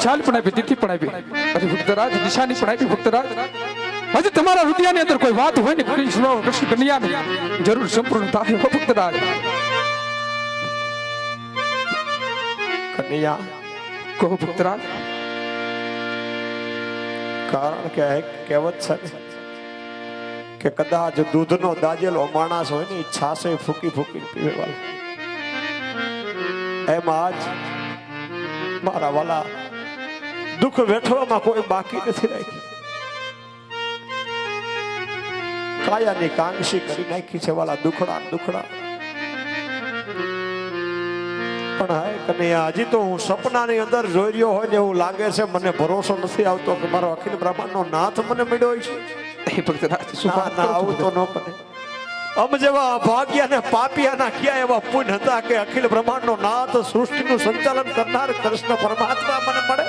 વિશાલ પણ આપી, તિથિ પણ આપી. અને ભક્તરાજ નિશાની પણ આપી, ભક્તરાજ. હજી તમારા હૃદયની અંદર કોઈ વાત હોય ને કૃષ્ણ કૃષ્ણ કન્યાની જરૂર સંપૂર્ણ થાય હો ભક્તરાજ. કન્યા કહો ભક્તરાજ. કારણ કે કહેવત છે કે કદાચ દૂધનો દાજેલો માણસ હોય ને છાસે ફૂકી ફૂકી પીવે એમ આજ મારા વાલા દુઃખ વેઠવામાં કોઈ બાકી નથી રાખ્યું. કાયાની કાંક્ષી કરી નાખી છે વાલા દુખડા દુખડા. પણ હાય કનૈયા હજી તો હું સપનાની અંદર જોઈ રહ્યો હોય ને એવું લાગે છે મને ભરોસો નથી આવતો કે મારો અખિલ બ્રહ્માંડનો નાથ મને મળ્યો છે. એ ના આવું તો ન બને અમ જેવા ભાગ્યા ને પાપિયાના ક્યાં એવા પુણ્ય હતા કે અખિલ બ્રહ્માંડનો નાથ સૃષ્ટિનું સંચાલન કરનાર કૃષ્ણ પરમાત્મા મને મળે?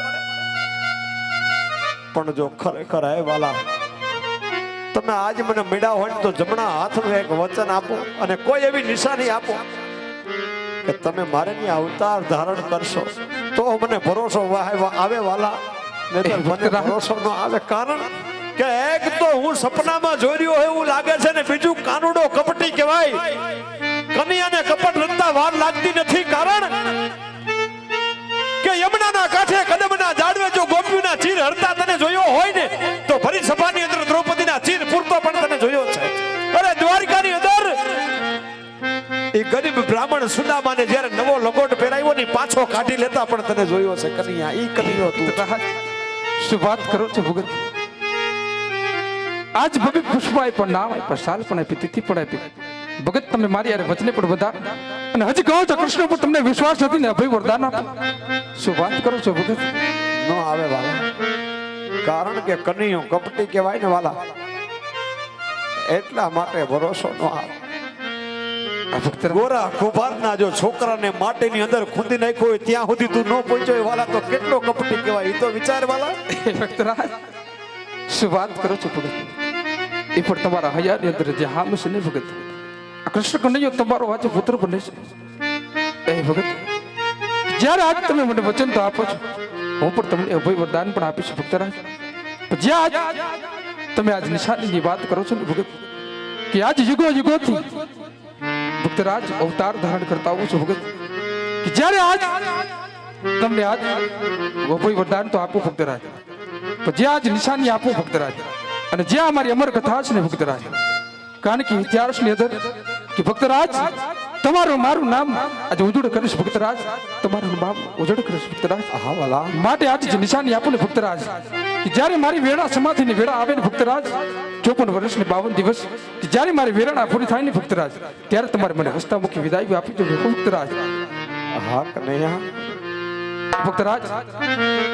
પણ જો ખરેખર હે વાલા તમે આજ મને મળ્યા હોય તો જમણા હાથનું એક વચન આપો અને કોઈ એવી નિશાની આપો કે તમે મારે ની અવતાર ધારણ કરશો. તો મને ભરોસો વાહ- આવે વાલા. મને ભરોસો ન આવે. કારણ કે એક તો હું સપનામાં જોઈ રહ્યો હોય એવું લાગે છે ને બીજું કાનુડો કપટી કહેવાય. કનિયાને કપટ રમતા વાર લાગતી નથી. કારણ કે યમુનાના કાંઠે કદમના જાડવે જો ગોપીના ચીર હરતા તને જોયો હોય ને, તો ફરી સભાની અંદર દ્રૌપદીના ચીર પૂરતો પણ તને જોયો છે. અરે દ્વારકાની અંદર એ ગરીબ બ્રાહ્મણ સુદામાને જ્યારે નવો લગોટ પહેરાવ્યો ને, પાછો કાઢી લેતા પણ તને જોયો છે, કનૈયા, ઈ કનૈયો તું. શું વાત કરો છો ભગત? આજ ભવ્ય પુષ્પાય પણ નામ આપ્યા શાલ પણ આપી, તિથિ પણ આપી. ભગત, તમે મારી યારે વચને પણ બધા અને હજી કહો છો કૃષ્ણ પર તમને વિશ્વાસ નથી ને અભય વરદાન શું વાત કરો છો ભગત? ન આવે વાલા. કારણ કે કનૈયો કપટી કહેવાય ને વાલા. એટલા માટે ભરોસો ન આવે. ગોરા કુભારના જો છોકરાને માટીની અંદર ખૂંદી નાખ્યો હોય ત્યાં સુધી તું ન પહોંચ્યો હોય વાલા તો કેટલો કપટી કહેવાય? એ તો વિચાર વાલા. ભક્તરાજ શું વાત કરો છો ભગત? એ પણ તમારા હયાની અંદર જે હામ છે ને ભગત? કૃષ્ણ કનૈયો તમારો આજે પુત્ર બને છે એ ભગત, જ્યારે આજ તમે મને વચન તો આપો છો, હું પણ તમને અભય વરદાન પણ આપીશ ભક્તરાજ જ્યાં આજ તમે આજ નિશાનીની વાત કરો છો ને, ભગત, કે આજ યુગો યુગોથી ભક્તરાજ અવતાર ધારણ કરતા આવું છું, ભગત, કે જ્યારે આજ તમને આજ અભય વરદાન તો આપો ભક્તરાજ જે આજ નિશાની આપો ભક્તરાજ અને જે અમારી અમર કથા છે ને ભક્તરાજ કારણ કે ઇતિહાસની અંદર કે ભક્તરાજ તમારું મારું નામ આજે ઉજળ કરીશ ભક્તરાજ. તમારું નામ ઉજળ કરીશ ભક્તરાજ. હા વાલા. માટે આજે જે નિશાની આપો ને ભક્તરાજ કે જ્યારે મારી વેળા સમાધિની વેળા આવે ને ભક્તરાજ ચોપન વર્ષની બાવન દિવસ કે જ્યારે મારી વેરણા પૂરી થાય ને ભક્તરાજ ત્યારે તમારે મને હસતામુખી વિદાય આપી દો ભક્તરાજ. હા કનૈયા. ભક્તરાજ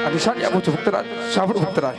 આ નિશાની આપું છું ભક્તરાજ. સાંભળો ભક્તરાજ.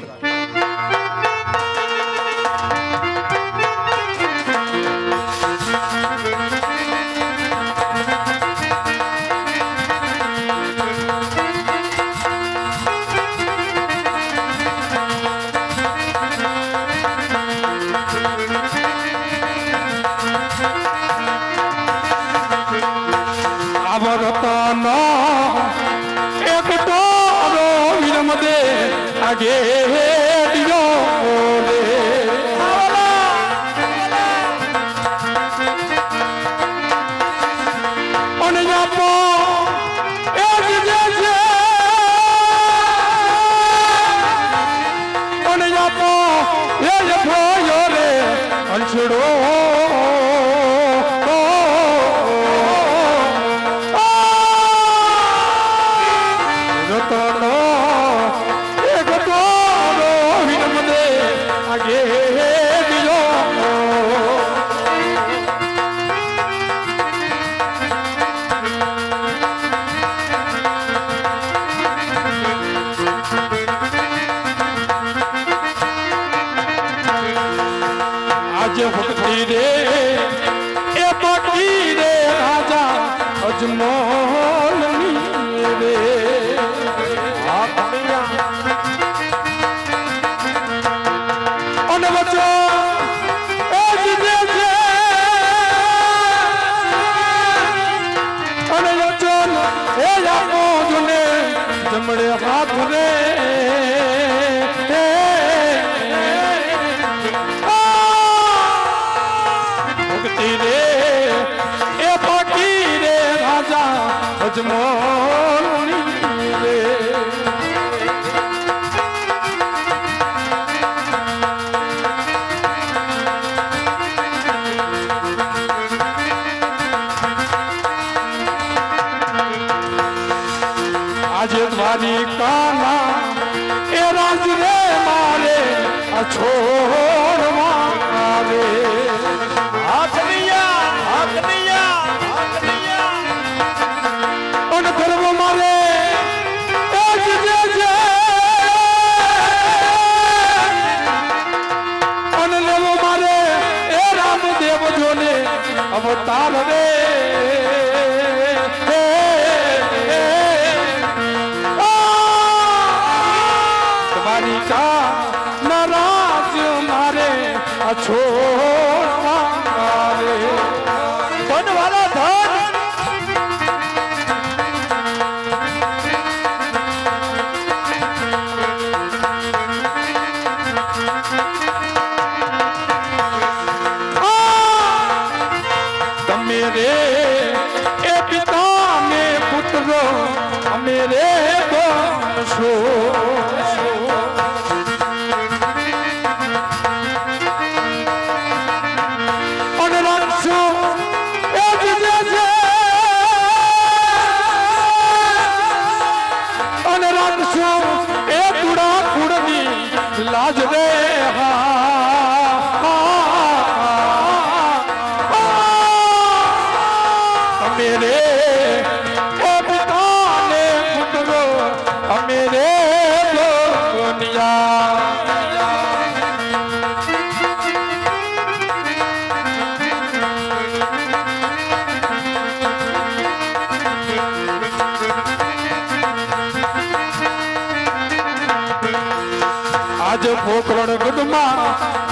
આજ ગુદમાં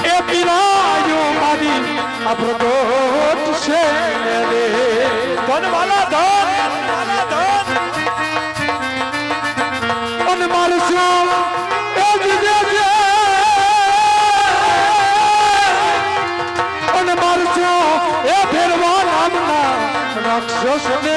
એ પીરાયો મારી, આ પ્રગટ છે રે ધનવાલા ધન અને મારું શું એ જ છે.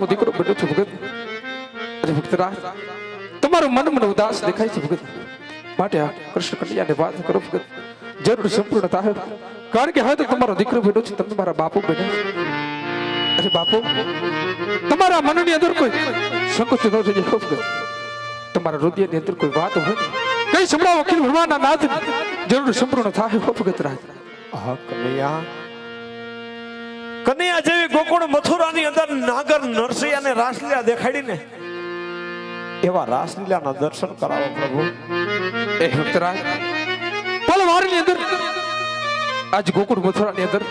હું દીકરો બન્યો છું ભગત. આજે ભક્તરા તમારું મન મને ઉદાસ દેખાય છે ભગત. માટે આ કૃષ્ણ કન્યાને વાત કરો ભગત. જરૂર સંપૂર્ણ થાય. કારણ કે હવે તો તમારો દીકરો બેઠો છે, તમે મારા બાપુ બેઠા અરે બાપુ, તમારા મનની અંદર કોઈ સંકોચ ન થઈ જાય ભગત. તમારા હૃદયની અંદર કોઈ વાત હોય કઈ સંભળાવો અખિલ ભગવાનના નાથ જરૂર સંપૂર્ણ થાય ભગત રાજ. હા કનૈયા કનૈયા જેવી ગોકુળ મથુરાની અંદર નાગર નરસિંહ અને રાસલીલા દેખાડીને એવા રાસલીલાના દર્શન કરાવો પ્રભુ. એ ભક્તરાજ પલવારની અંદર. આજ ગોકુળ મથુરાની અંદર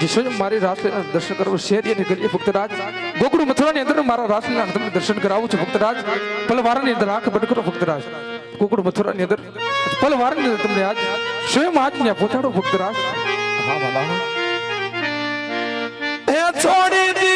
જે સ્વયં મારી રાસલીલા દર્શન કરવા શેરી અને ગલીએ ભક્તરાજ. ગોકુળ મથુરાની અંદર મારા રાસલીલા તમને દર્શન કરાવું છું ભક્તરાજ. પલવારની અંદર આંખ બંધ કરો ભક્તરાજ. ગોકુળ મથુરાની અંદર પલવારની અંદર તમને આજ સ્વયં આજ ત્યાં પહોંચાડો ભક્તરાજ. હા ભલા. હે છોડી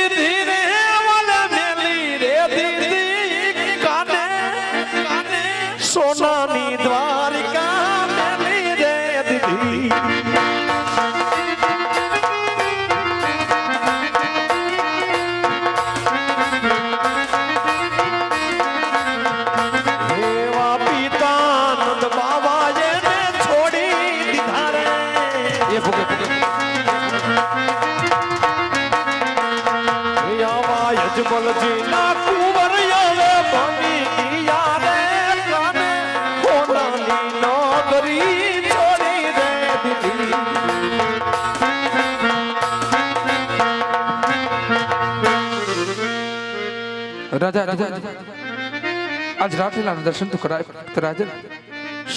આવા યજમલજી ના કુંવર આવે ભાંગી દિયા રે કાને હોનાની નગરી છોડી દે દીધી રાજા રાજા આજ રાત્રિના દર્શન તો કરાય રાજન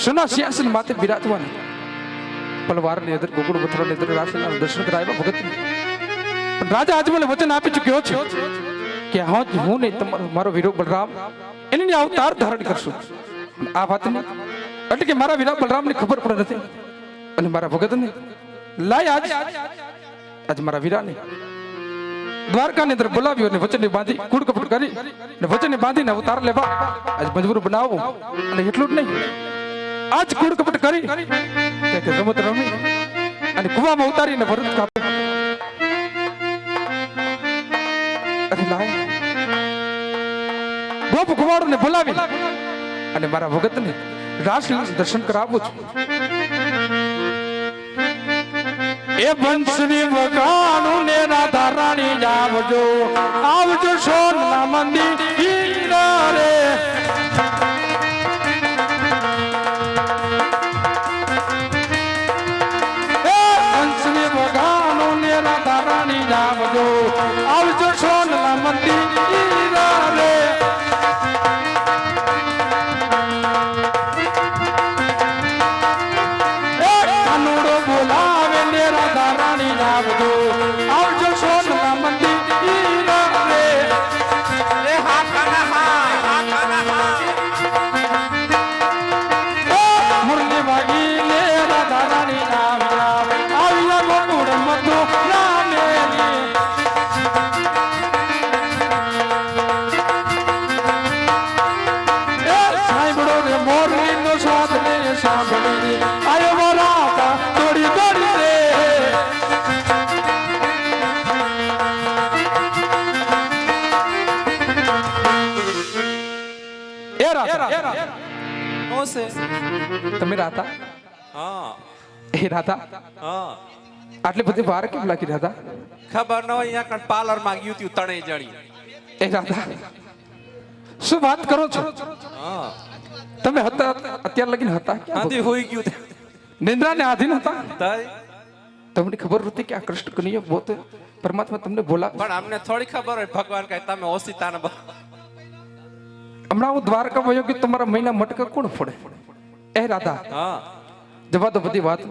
શના સિંહાસન માથે બિરાજવાન પલવારની અંદર ગોકુળ પથરો ની અંદર રાત્રિના દર્શન કરાવ્યા ભગત. પણ રાજા આજ મને વચન આપી ચુક્યો છે. કે હા જ, હું નહીં, તમારો મારો વીરો બલરામ, એની અવતાર ધારણ કરશું. આ વાતની એટલે કે મારા વીરા બલરામને ખબર પણ નથી. અને મારા ભગતને લાય આજ આજ મારા વીરાને. દ્વારકાની અંદર બોલાવ્યો અને વચનને બાંધી કુડ કપડ કરી અને વચનને બાંધીને અવતાર લેવા. આજ મજબૂર બનાવો. અને એટલું જ નહીં. આજ કુડ કપટ કરી રમત રમી અને કુવામાં ઉતારીને ભરત અરે લાય ગોપ બોલાવી અને મારા ભગતને રાસલીલા દર્શન કરાવું છું. એ બંસની મકાનું ને રાધા રાણી આવજો. આવજો સોનના મંદિર રે છે તમે રાતા? હા. એ રાતા? હા. આટલી બધી વાર કેમ લાગી રાધા ખબર ન હોય અહીંયા કણ પાર્લરમાં ગયું તું તણે જણી. એ રાતા? શું વાત કરો છો? હા. તમે હતા અત્યાર લગીન હતા આધી હોઈ ગયું નિંદ્રા ને આધીન હતા? તમને ખબર હતી કે આ કૃષ્ણ કનૈયો પોતે પરમાત્મા તમને બોલા પણ અમને થોડી ખબર હોય ભગવાન કઈ તમે ઓસિતાને બ- હમણાં હું દ્વારકા વયો કે તમારા મહિના મટકા કોણ ફોડે? એ રાધા હા જવા તો બધી વાત.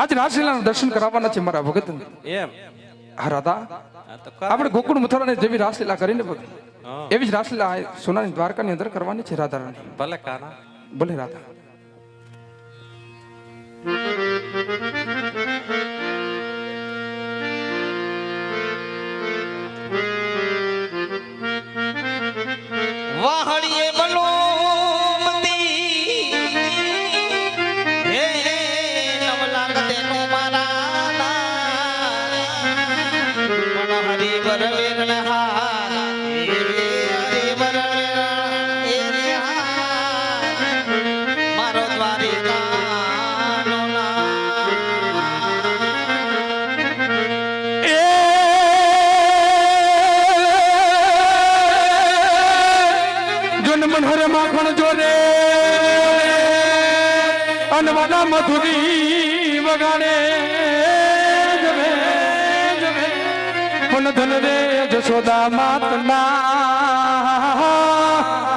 આજ રાસલીલાના દર્શન કરાવવાના છે મારા ભગત એમ? હા રાધા. આપણે ગોકુળ મથુરાને જેવી રાસલીલા કરીને ભગત એવી જ રાસલીલા સોનાની દ્વારકાની અંદર કરવાની છે રાધા રાણી ભલે કાના. ભલે રાધા. અનવાના મધુરી વગાડે જમે જમે. ધન રે જશોદા માતના